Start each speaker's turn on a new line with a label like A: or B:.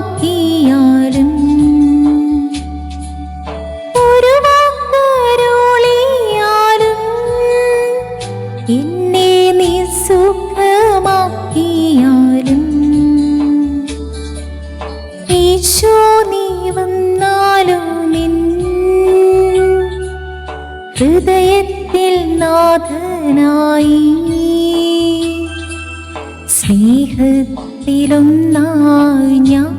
A: സുഖമാക്കിയാലും ഒരു എന്നെ നീ സുഖമാക്കിയാലും ഈശോ നീ വന്നാലും നിൻ ഹൃദയത്തിൽ നാഥനായി സ്നേഹത്തിലൊന്നായി ഞാൻ